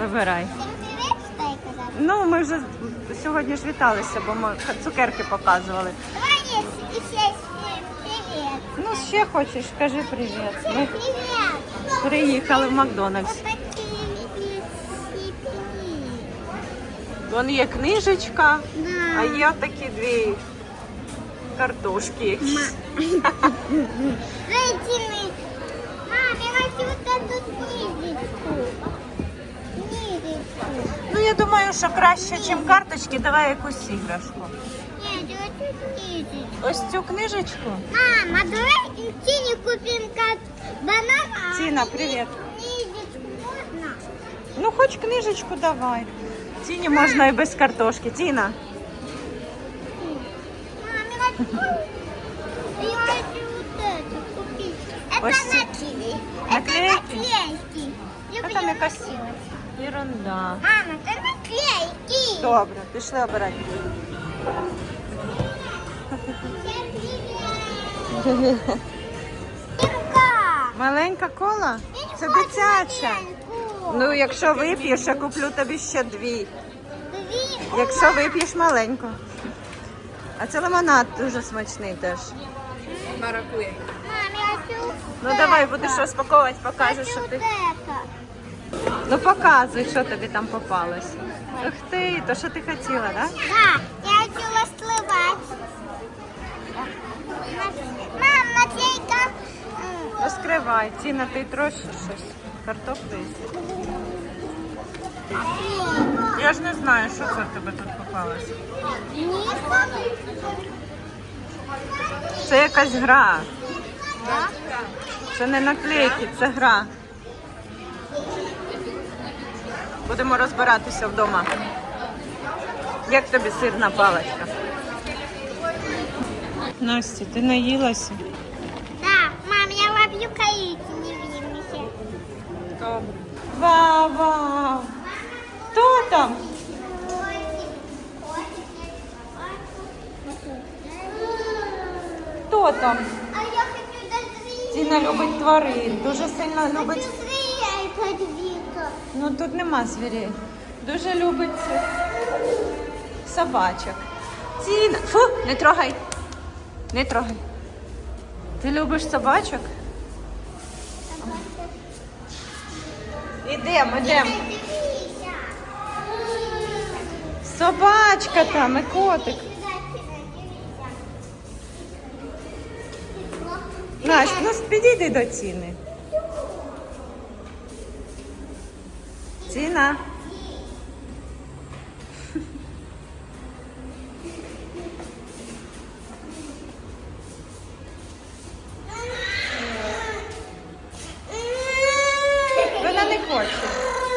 Вибирай. Ну, ми вже сьогодні ж віталися, бо ми цукерки показували. Давай і ще привіт. Ну, ще хочеш, кажи привіт. Ми приїхали в Макдональдс. Вон є книжечка, а є такі дві картошки якісь. Ну, я думаю, що краще, ніж карточки, давай якусь іграшку. Нет, я хочу книжечку. Ось цю книжечку. Мама, давай Тине купим как банан. а Тина, мне привет. Книжечку можно? Ну, хоч книжечку давай. Тіні можна і без картошки. Тіна. Мам, я хочу... Я хочу вот это купить. Это Ось ці- наклейки. наклейки? Это. А Люблю там якась ерунда. Мама, это наклейки. Добре, пішли обирати. Маленька кола? Це дитяча. Ну, якщо вип'єш, я куплю тобі ще дві. Дві. Якщо вип'єш маленьку. А це лимонад дуже смачний теж. Хочу Ну давай будеш розпаковувати, покажеш, що ти. Ну показуй, що тобі там попалось. Ух ти, то що ти хотіла, так? Да? Да, я хочу расплывать. Мам, наклейка. Розкривай. Ціна, ти трощиш щось. Картоплю. Я ж не знаю, що це в тебе тут попалось. Це якась гра. Це не наклейки, це гра. Будемо розбиратися вдома. Як тобі сирна паличка? Настя, ти наїлася? Да, мам, я ловлю корицу, не. Добре. Вау, вау! Хто там? Хто там? Тіна любить тварин, дуже сильно любить. Ну тут нема звірей. Дуже любить собачок. Тіна. Фу, не трогай. Не трогай. Ти любиш собачок? Ідемо, ідемо. Собачка там і котик. Настя, ну підійди до Тіни. Тіна. Вона не хоче.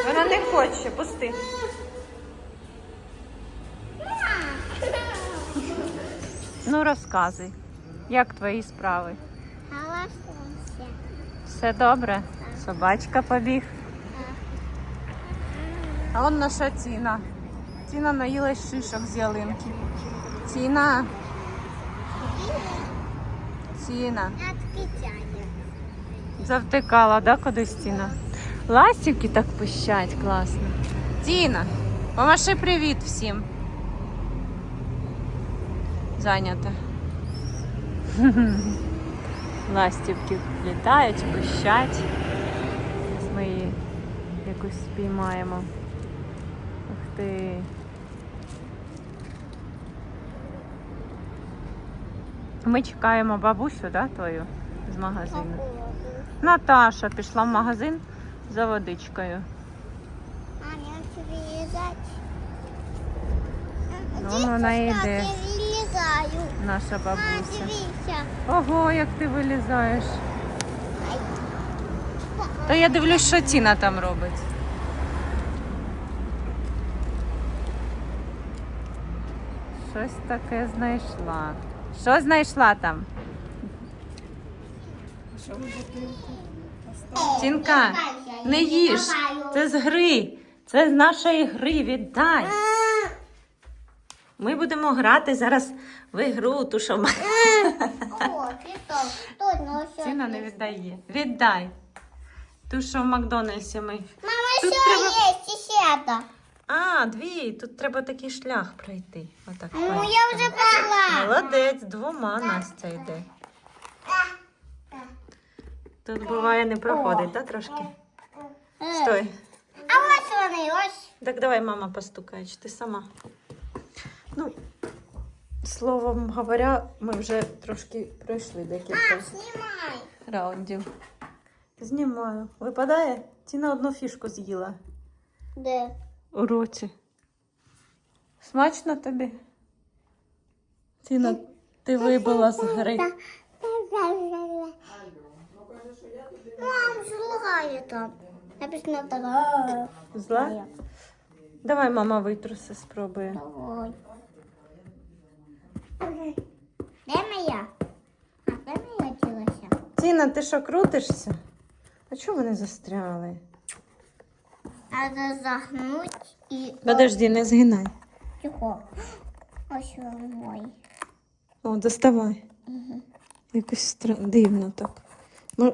Вона не хоче. Пусти. Ну розказуй. Як твої справи? Все добре? Собачка побіг. А он наша Тіна. Тіна наїлась шишок з ялинки. Тіна. Тіна. Завтикала, да, кудись Тіна? Ластівки так пищать, класно. Тіна, помаши привіт всім. Зайнята. Ластівки літають, пищать. Ми її якусь спіймаємо. Ух ти. Ми чекаємо бабусю, да, твою з магазину. Наташа пішла в магазин за водичкою. Мам, я хочу вылезать. Ну, вона йде. Я вылезаю. Наша бабуся. Ого, як ти вилізаєш. Та я дивлюсь, що Тіна там робить. Щось таке знайшла. Що знайшла там? Тінка, не їж. Це з гри. Це з нашої гри. Віддай. Ми будемо грати зараз в ігру, ту, що ма- О, цветок. Точно, все. Тіна не віддає. Віддай. Ту, що в Макдональдсі ми Мама, еще треба- еще это. А, дві. Тут треба такий шлях пройти. Отак. Ну, я уже пошла. Молодець, двома Настя йде. Тут буває не проходить, так, трошки? Э, Стой. А ось вони, ось. Так давай мама постукає, чи ти сама. Ну, словом говоря, ми вже трошки пройшли декілька Знімай. раундів. Знімаю. Випадає? Ціна одну фішку з'їла Де? у році. Смачно тобі? Ціна, ти вибила з гри. Мам, злагає там. Написано так. Зла? Давай, мама витруси, спробує. Давай. Де моя? А, де моя ділася? Тіна, ти що крутишся? А чого вони застряли? Надо загнуть і... Подожди, не згинай. Тихо. Ось він мой. О, доставай. Якось стра- дивно так.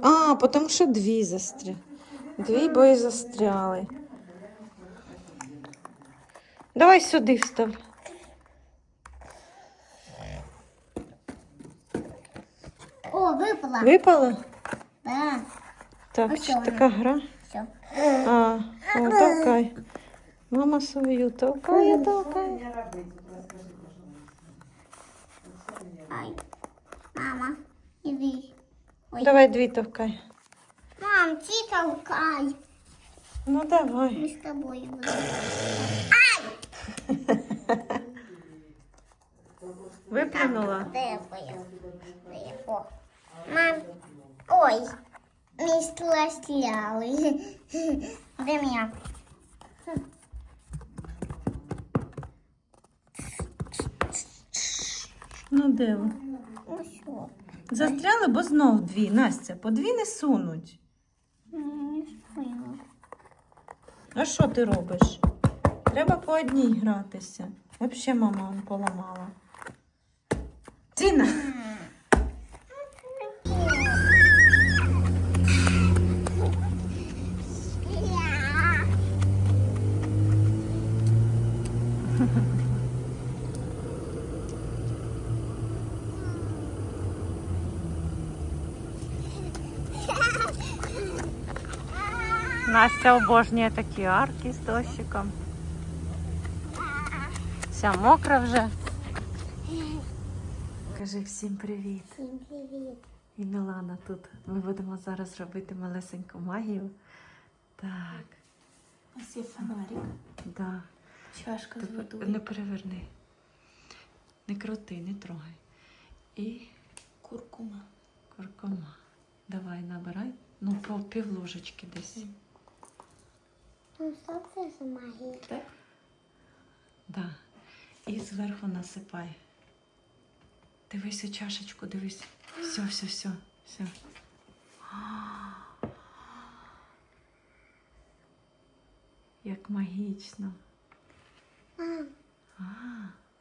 А, тому що дві застряли. Дві бої застряли. Давай сюди встав. О, випала. Випала? Да. Так, Ось чи вона. така гра? Все. А, о, толкай. Мама свою толкає, толкає. Ай. Мама, іди. Ой. Давай дві толкай. Мам, ти толкай. Ну давай. Ми з тобою будемо. Виплюнула? Де я поїв? Де я? О. Мам. Ой. Ми стріляли. Де мене? Ну де ви? Ну? Застряли, бо знов дві. Настя, по дві не сунуть. Не. А що ти робиш? Треба по одній гратися. Взагалі мама поламала. Тіна! Настя обожнює такі арки з дощиком. Вся мокра вже. Кажи всім привіт. Всім привіт. І Мілана тут. Ми будемо зараз робити малесеньку магію. Так, У нас є фонарик, да. чашка з водою, не переверни. Не крути, не трогай. І куркума. куркума. Давай набирай. Ну, по пів ложечки десь. Це? Так? Да. І зверху насипай. Дивись у чашечку, дивись. Все, все, все, все. Як магічно. Мам, А,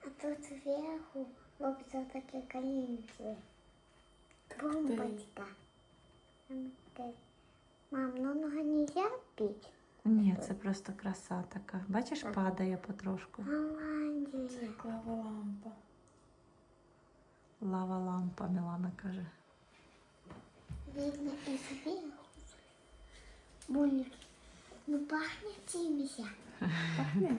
а тут зверху робиться таке колінце. Бомбочка. Мам, ну нога нельзя пить? ні, це просто краса така. Бачиш, падає потрошку. Голландія. Клава лампа. Лава лампа, Мілана каже. Видно і зверху. Буль. Ну пахне чимось. Пахне?